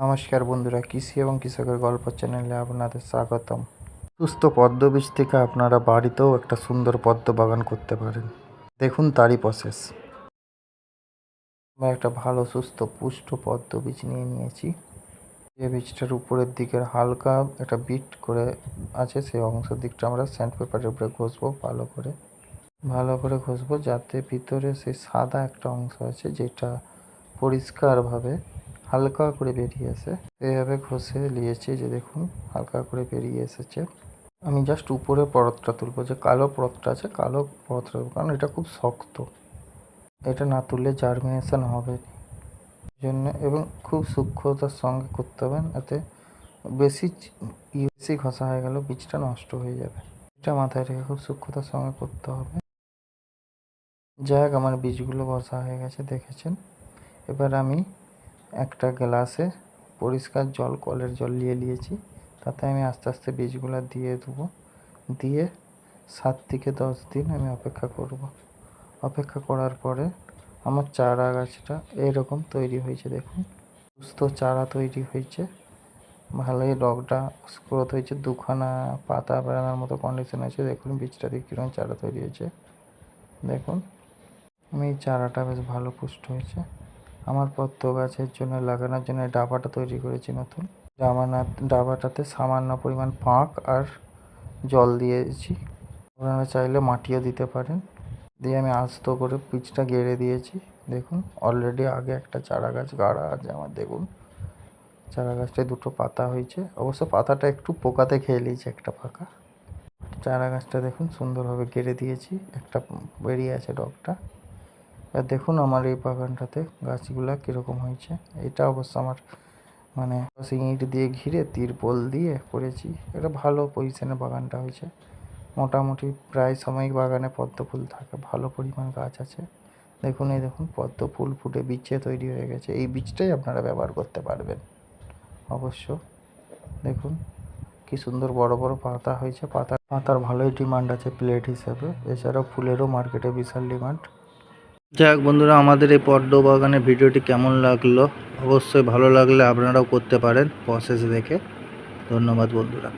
নমস্কার বন্ধুরা, কৃষি এবং কৃষকের গল্প চ্যানেলে আপনাদের স্বাগতম। সুস্থ পদ্ম বীজ থেকে আপনারা বাড়িতেও একটা সুন্দর পদ্ম বাগান করতে পারেন। দেখুন তারই প্রসেস আমি একটা ভালো, সুস্থ, পুষ্ট পদ্ম বীজ নিয়ে নিয়েছি। যে বীজটার উপরের দিকের হালকা একটা বিট করে আছে, সেই অংশের দিকটা আমরা স্যান্ড পেপারের উপরে ঘষবো, ভালো করে। ভালো করে ঘষবো, যাতে ভিতরে সেই সাদা একটা অংশ আছে, যেটা পরিষ্কারভাবে হালকা করে বেরিয়ে আসে এইভাবে ঘষে নিয়েছি যে দেখুন, হালকা করে বেরিয়ে এসেছে। আমি জাস্ট উপরে পরতটা তুলবো, যে কালো পরতটা আছে, কালো পরতটা কারণ এটা খুব শক্ত। এটা না তুললে জার্মিনেশন হবে জন্য এবং খুব সূক্ষ্মতার সঙ্গে করতে হবে এতে বেশি বেশি ঘষা হয়ে গেল বীজটা নষ্ট হয়ে যাবে। এটা মাথায় রেখে খুব সূক্ষ্মতার সঙ্গে করতে হবে। যাই হোক, আমার বীজগুলো বসা হয়ে গেছে, দেখেছেন? এবার আমি একটা গ্লাসে পরিষ্কার জল, কলের জল নিয়ে নিয়েছি। তাতে আমি আস্তে আস্তে বীজগুলো দিয়ে দেবো। দিয়ে সাত থেকে দশ দিন আমি অপেক্ষা করব। অপেক্ষা করার পরে আমার চারা গাছটা এরকম তৈরি হয়েছে, দেখুন। সুস্থ চারা তৈরি হয়েছে। ভালোই রগটা গ্রোথ হয়েছে। দুখানা পাতা বেড়ানোর মতো কন্ডিশন আছে। দেখুন বীজটা দিয়ে কীরকম চারা তৈরি হয়েছে। দেখুন, আমি চারাটা বেশ ভালো পুষ্ট হয়েছে। আমার পদ্ম গাছের জন্য লাগানোর জন্য ডাবাটা তৈরি করেছি নতুন। ডাবানা ডাবাটাতে সামান্য পরিমাণ পাঁক আর জল দিয়েছি। আপনারা চাইলে মাটিও দিতে পারেন। দিয়ে আমি আস্ত করে পিচটা গেড়ে দিয়েছি। দেখুন অলরেডি আগে একটা চারা গাছ গাড়া আছে আমার, দেখুন। চারা গাছটায় দুটো পাতা হয়েছে। অবশ্য পাতাটা একটু পোকাতে খেয়ে নিয়েছে একটা পাকা। চারা গাছটা দেখুন, সুন্দরভাবে গেড়ে দিয়েছি। একটা বেরিয়ে আছে ডগটা। এবার দেখুন আমার এই বাগানটাতে গাছগুলা কীরকম হয়েছে। এটা অবশ্য আমার মানে ইট দিয়ে ঘিরে তিরপল দিয়ে করেছি। এটা ভালো পজিশনে বাগানটা হয়েছে। মোটামুটি প্রায় সময় বাগানে পদ্ম ফুল থাকে, ভালো পরিমাণ গাছ আছে। দেখুন, এই দেখুন, পদ্ম ফুল ফুটে বিচ্ছে তৈরি হয়ে গেছে। এই বীজটাই আপনারা ব্যবহার করতে পারবেন। অবশ্য দেখুন, কি সুন্দর বড় বড় পাতা হয়েছে। পাতা পাতার ভালোই ডিমান্ড আছে প্লেট হিসেবে। এছাড়াও ফুলেরও মার্কেটে বিশাল ডিমান্ড যাই হোক বন্ধুরা, আমাদের এই পদ্ম বাগানের ভিডিওটি কেমন লাগল? অবশ্যই ভালো লাগলে আপনারাও করতে পারেন প্রসেস দেখে। ধন্যবাদ বন্ধুরা।